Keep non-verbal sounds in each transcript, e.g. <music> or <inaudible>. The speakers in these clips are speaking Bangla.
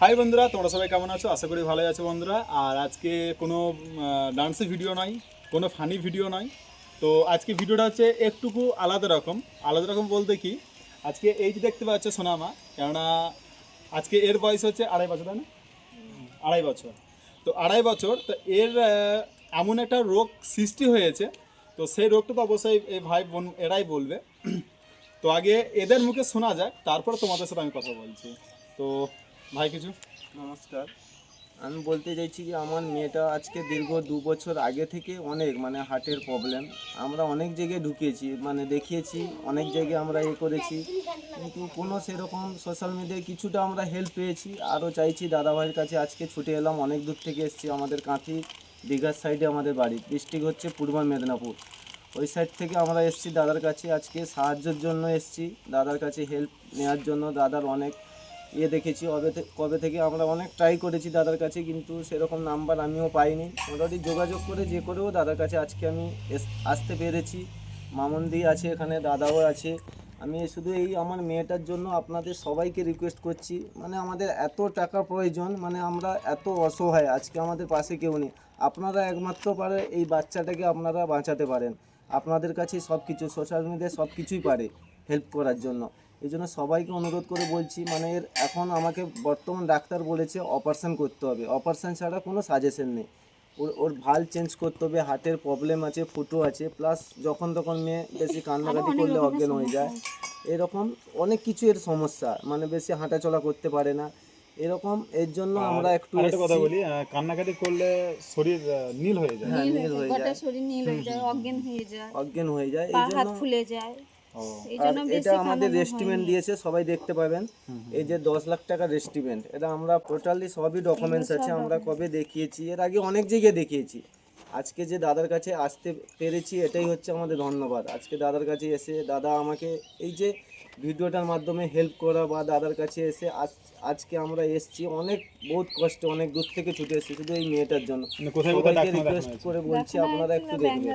হাই বন্ধুরা, তোমরা সবাই কেমন আছো? আশা করি ভালোই আছো বন্ধুরা। আর আজকে কোনো ডান্সের ভিডিও নয়, কোনো ফানি ভিডিও নয়। তো আজকে ভিডিওটা হচ্ছে একটুকু আলাদা রকম। আলাদা রকম বলতে কি, আজকে এই যে দেখতে পাচ্ছ সোনামা, কেননা আজকে এর বয়স হচ্ছে আড়াই বছর, তাই না? আড়াই বছর। তো আড়াই বছর, তো এর এমন একটা রোগ সৃষ্টি হয়েছে। তো সেই রোগটা তো অবশ্যই এই ভাই বোন, এরাই বলবে। তো আগে এদের মুখে শোনা যাক, তারপর তোমাদের সাথে আমি কথা বলছি। তো ভাই, কিছু? নমস্কার। আমি বলতে চাইছি যে, আমার মেয়েটা আজকে দীর্ঘ দু বছর আগে থেকে অনেক মানে হার্টের প্রবলেম আমরা অনেক জায়গায় ঢুকিয়েছি মানে দেখিয়েছি, অনেক জায়গায় আমরা এ করেছি। কিন্তু কোনো সেরকম সোশ্যাল মিডিয়ায় কিছুটা আমরা হেল্প পেয়েছি। আরও চাইছি দাদাভাইয়ের কাছে, আজকে ছুটে এলাম, অনেক দূর থেকে এসেছি আমাদের কাঁথি, দীঘার সাইডে আমাদের বাড়ি ডিস্ট্রিক্ট হচ্ছে পূর্ব মেদিনীপুর। ওই সাইড থেকে আমরা এসেছি দাদার কাছে, আজকে সাহায্যের জন্য এসেছি, দাদার কাছে হেল্প নেওয়ার জন্য, দাদার অনেক ইয়ে দেখেছি। কবে কবে থেকে আমরা অনেক ট্রাই করেছি দাদার কাছে, কিন্তু সেরকম নাম্বার আমিও পাইনি। মোটামুটি যোগাযোগ করে যে করেও দাদার কাছে আজকে আমি আসতে পেরেছি। মামন্দি আছে এখানে, দাদাও আছে। আমি শুধু এই আমার মেয়েটার জন্য আপনাদের সবাইকে রিকোয়েস্ট করছি। মানে আমাদের এত টাকা প্রয়োজন মানে আমরা এত অসহায়, আজকে আমাদের পাশে কেউ নেই। আপনারা একমাত্র পারে এই বাচ্চাটাকে আপনারা বাঁচাতে পারেন। আপনাদের কাছে সব কিছু সোশ্যাল মিডিয়ায় সব কিছুই পারে হেল্প করার জন্য। এই জন্য সবাইকে অনুরোধ করে বলছি মানে এর এখন আমাকে বর্তমান ডাক্তার বলেছে অপারেশন করতে হবে। অপারেশন ছাড়া কোনো সাজেশন নেই। ওর ওর ভালো চেঞ্জ করতে হবে হার্টের প্রবলেম আছে ফুটো আছে প্লাস যখন তখন মেয়ে বেশি কান্নাকাটি করলে অজ্ঞান হয়ে যায়। এরকম অনেক কিছু এর সমস্যা মানে বেশি হাঁটাচলা করতে পারে না। এরকম এর জন্য আমরা একটু কথা বলি কান্নাকাটি করলে শরীর নীল হয়ে যায়। হ্যাঁ নীল হয়ে যায় শরীর নীল হয়ে যায় অজ্ঞান হয়ে যায়। অজ্ঞান হয়ে যায়। এই জন্য ফুলে যায়। আর এটা আমাদের রেস্টিমেন্ট দিয়েছে সবাই দেখতে পাবেন। এই যে দশ লাখ টাকা রেস্টিমেন্ট এটা আমরা টোটালি সবই ডকুমেন্টস আছে আমরা কবে দেখিয়েছি এর আগে অনেক জায়গায় দেখিয়েছি। আজকে যে দাদার কাছে আসতে পেরেছি এটাই হচ্ছে আমাদের ধন্যবাদ। আজকে দাদার কাছে এসে দাদা আমাকে এই যে ভিডিওটার মাধ্যমে হেল্প করা বা দাদার কাছে এসে আজ- আজকে আমরা এসছি অনেক বহুত কষ্টে অনেক দূর থেকে ছুটে এসেছি শুধু এই মেয়েটার জন্য। মানে সবাইকে রিকোয়েস্ট করে বলছি আপনারা একটু দেখবেন।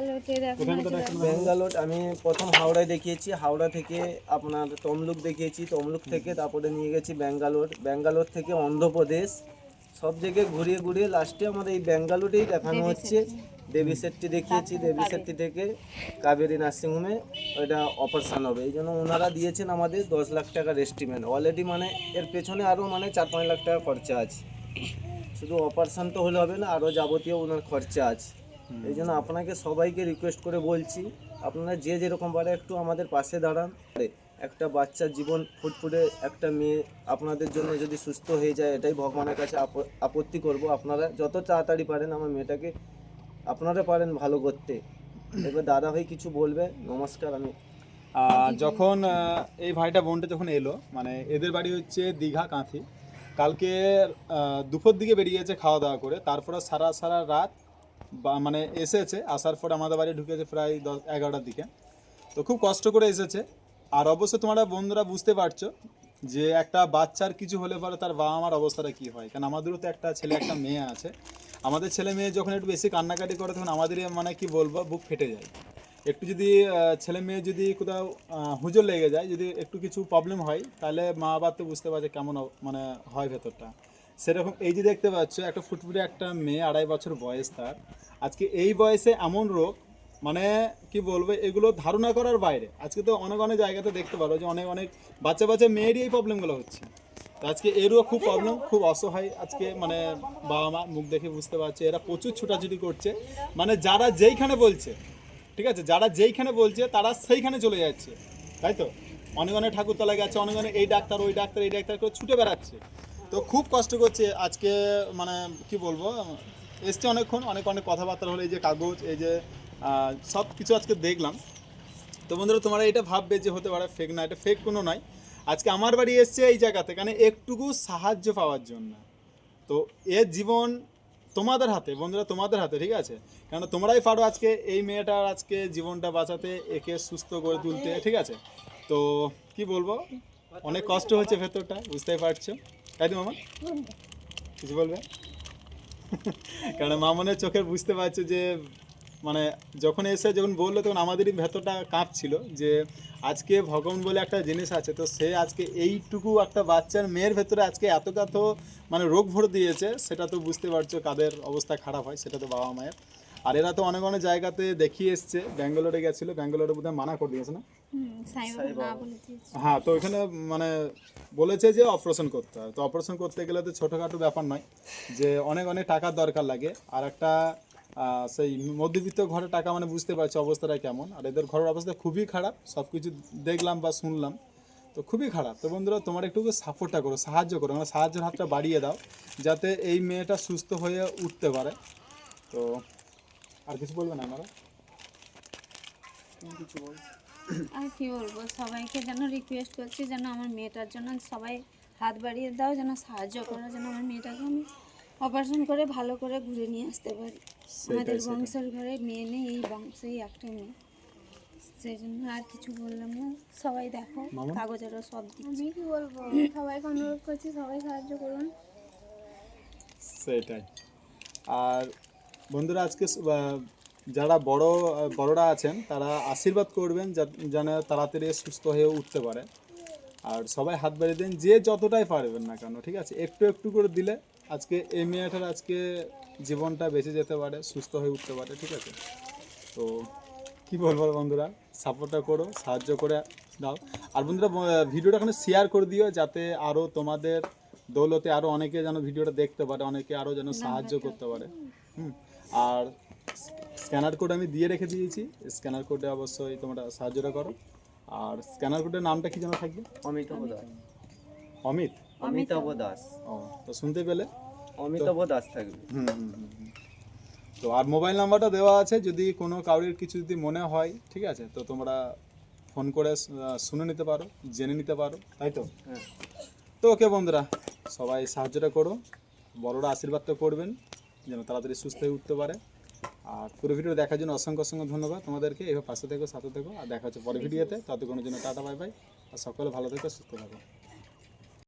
ব্যাঙ্গালোর আমি প্রথম হাওড়ায় দেখিয়েছি হাওড়া থেকে আপনার তমলুক দেখিয়েছি তমলুক থেকে তারপরে নিয়ে গেছি ব্যাঙ্গালোর। ব্যাঙ্গালোর থেকে অন্ধ্রপ্রদেশ সব জায়গায় ঘুরিয়ে ঘুরিয়ে লাস্টে আমাদের এই ব্যাঙ্গালোরেই দেখানো হচ্ছে। দেবী সেটটি দেখিয়েছি। দেবী সেটটি থেকে কাবেরী নার্সিংহোমে ওইটা অপারেশান হবে। এই জন্য ওনারা দিয়েছেন আমাদের দশ লাখ টাকা রেস্টিমেন্ট অলরেডি মানে এর পেছনে আরও মানে চার পাঁচ লাখ টাকা খরচা আছে। শুধু অপারেশান তো হলে হবে না আরও যাবতীয় ওনার খরচা আছে। এই জন্য আপনাকে সবাইকে রিকোয়েস্ট করে বলছি আপনারা যে যেরকম পারে একটু আমাদের পাশে দাঁড়ান। একটা বাচ্চার জীবন ফুটফুটে একটা মেয়ে আপনাদের জন্য যদি সুস্থ হয়ে যায়, এটাই ভগবানের কাছে আপ- আপত্তি করব। আপনারা যত তাড়াতাড়ি পারেন আমার মেয়েটাকে, আপনারা পারেন ভালো করতে। এবার দাদা ভাই কিছু বলবে? নমস্কার, আমি যখন এই ভাইটা বোনটা যখন এলো মানে এদের বাড়ি হচ্ছে দীঘা কাঁথি। কালকে দুপুর দিকে বেরিয়েছে খাওয়া দাওয়া করে। তারপরে সারা সারা রাত মানে এসেছে, আসার পর আমাদের বাড়ি ঢুকেছে প্রায় দশ, এগারোটার দিকে। তো খুব কষ্ট করে এসেছে। আর অবশ্য তোমরা বন্ধুরা বুঝতে পারছ যে একটা বাচ্চার কিছু হলে পরে তার বাবা মার অবস্থাটা কী হয়। কারণ আমাদেরও তো একটা ছেলে, একটা মেয়ে আছে। আমাদের ছেলে মেয়ে যখন একটু বেশি কান্নাকাটি করে, তখন আমাদের মানে কি বলব, বুক ফেটে যায়। একটু যদি ছেলে মেয়ে যদি কোথাও হুজোর লেগে যায়, যদি একটু কিছু প্রবলেম হয়, তাহলে মা বাবা তো বুঝতে পারছে কেমন মানে হয় ভেতরটা। সেরকম এই যে দেখতে পাচ্ছ, একটা ফুটফুটে একটা মেয়ে আড়াই বছর বয়স তার। আজকে এই বয়সে এমন রোগ মানে কি বলব, এগুলো ধারণা করার বাইরে। আজকে তো অনেক অনেক জায়গাতে দেখতে পারো যে অনেক অনেক বাচ্চা বাচ্চা মেয়েরই এই প্রবলেমগুলো হচ্ছে। তো আজকে এরও খুব প্রবলেম খুব অসহায় আজকে মানে বাবা মা মুখ দেখে বুঝতে পারছে, এরা প্রচুর ছোটাছুটি করছে। মানে যারা যেইখানে বলছে, ঠিক আছে, যারা যেইখানে বলছে, তারা সেইখানে চলে যাচ্ছে, তাই তো? অনেক অনেক ঠাকুরতলা গেছে, অনেক অনেক এই ডাক্তার, ওই ডাক্তার, এই ডাক্তার করে ছুটে বেড়াচ্ছে। তো খুব কষ্ট করছে আজকে মানে কি বলব, এসছে অনেকক্ষণ, অনেক অনেক কথাবার্তা হলো, এই যে কাগজ, এই যে সব কিছু আজকে দেখলাম। তো বন্ধুরা, তোমরা এটা ভাববে যে হতে পারে ফেক না, এটা ফেক কোনো নয়। আজকে আমার বাড়ি এসছে এই জায়গাতে, কারণ একটুকু সাহায্য পাওয়ার জন্য। তো এর জীবন তোমাদের হাতে, বন্ধুরা, তোমাদের হাতে, ঠিক আছে? কেন তোমরাই পারো আজকে এই মেয়েটার আজকে জীবনটা বাঁচাতে, একে সুস্থ করে তুলতে, ঠিক আছে? তো কি বলব? অনেক কষ্ট হচ্ছে ভেতরটা, বুঝতেই পারছ? তাই মামা? কিছু বলবে? <laughs> কারণ মামনের চোখে বুঝতে পারছ যে মানে যখন এসে যখন বলল তখন আমাদেরই ভেতরটা কাঁপছিল যে আজকে ভগবান বলে একটা জিনিস আছে তো সে আজকে এইটুকু একটা বাচ্চার মেয়ের ভেতরে আজকে এত কত মানে রোগ ভরে দিয়েছে সেটা তো বুঝতে পারছ কাদের অবস্থা খারাপ হয় সেটা তো বাবা মায়ের। আর এরা তো অনেক অনেক জায়গাতে দেখিয়ে এসছে ব্যাঙ্গালোরে গেছিল ব্যাঙ্গালোরে বোধহয় মানা করে দিয়েছে না? হ্যাঁ তো ওখানে মানে বলেছে যে অপারেশন করতে হয় তো অপারেশন করতে গেলে তো ছোটোখাটো ব্যাপার নয় যে অনেক অনেক টাকার দরকার লাগে। আর একটা সেই মধ্যবিত্ত ঘরে টাকা মানে বুঝতে পারছি অবস্থাটা কেমন। আর এদের ঘরের অবস্থা খুবই খারাপ সব কিছু দেখলাম বা শুনলাম তো খুবই খারাপ। তো বন্ধুরা তোমার একটু সাপোর্টটা করো সাহায্য করো মানে সাহায্যের হাতটা বাড়িয়ে দাও যাতে এই মেয়েটা সুস্থ হয়ে উঠতে পারে। তো আর কিছু বলবে না আমরা আর কি বলব সবাইকে যেন রিকোয়েস্ট করছি যেন আমার মেয়েটার জন্য সবাই হাত বাড়িয়ে দাও যেন সাহায্য করো যেন আমার মেয়েটাকে আমি অপারেশন করে ভালো করে ঘুরে নিয়ে আসতে পারি। আমাদের বংশের ঘরে মেয়ে নেই এই বংশেই একটা মেয়ে। সেই জন্য আর কিছু বললাম না। সবাই দেখো? কাগজেরও সব দিচ্ছি। আমি কি বলব? সবাইকে অনুরোধ করছি সবাই সাহায্য করুন। সেটাই। আর বন্ধুরা আজকে যারা বড় বড়রা আছেন তারা আশীর্বাদ করবেন যেন তাড়াতাড়ি সুস্থ হয়ে উঠতে পারে। আর সবাই হাত বাড়িয়ে দেন যে যতটাই পারবেন না কেন ঠিক আছে? একটু একটু করে দিলে আজকে এই মেয়েটার আজকে জীবনটা বেঁচে যেতে পারে সুস্থ হয়ে উঠতে পারে ঠিক আছে? তো কি বলব বন্ধুরা? সাপোর্টটা করো সাহায্য করে দাও। আর বন্ধুরা ভিডিওটা ওখানে শেয়ার করে দিও যাতে আরও তোমাদের দৌলতে আরও অনেকে যেন ভিডিওটা দেখতে পারে অনেকে আরও যেন সাহায্য করতে পারে। হুম আর স্ক্যানার কোড আমি দিয়ে রেখে দিয়েছি। স্ক্যানার কোডে অবশ্যই তোমরা সাহায্যটা করো। আর স্ক্যানার কোডের নামটা কি যেন থাকবে? অমিত দাস অমিত? অমিতাভ দাস ও তো শুনতে পেলে? অমিতাভ দাস থাকবে। তো আর মোবাইল নাম্বারটা দেওয়া আছে যদি কোনো কাউরির কিছু যদি মনে হয় ঠিক আছে? তো তোমরা ফোন করে শুনে নিতে পারো জেনে নিতে পারো তাই তো? হ্যাঁ। তো ওকে বন্ধুরা সবাই সাহায্যটা করো বড়রা আশীর্বাদ তো করবেন যেন তাড়াতাড়ি সুস্থ হয়ে উঠতে পারে। আর পুরো ভিডিও দেখার জন্য অসংখ্য অসংখ্য ধন্যবাদ তোমাদেরকে এভাবে পাশে থেকো সাথে থেকো আর দেখা হচ্ছে পরে ভিডিওতে। তাতে কোনো জন্য টাটা বাই বাই। আর সকলে ভালো থেকো সুস্থ থাকো।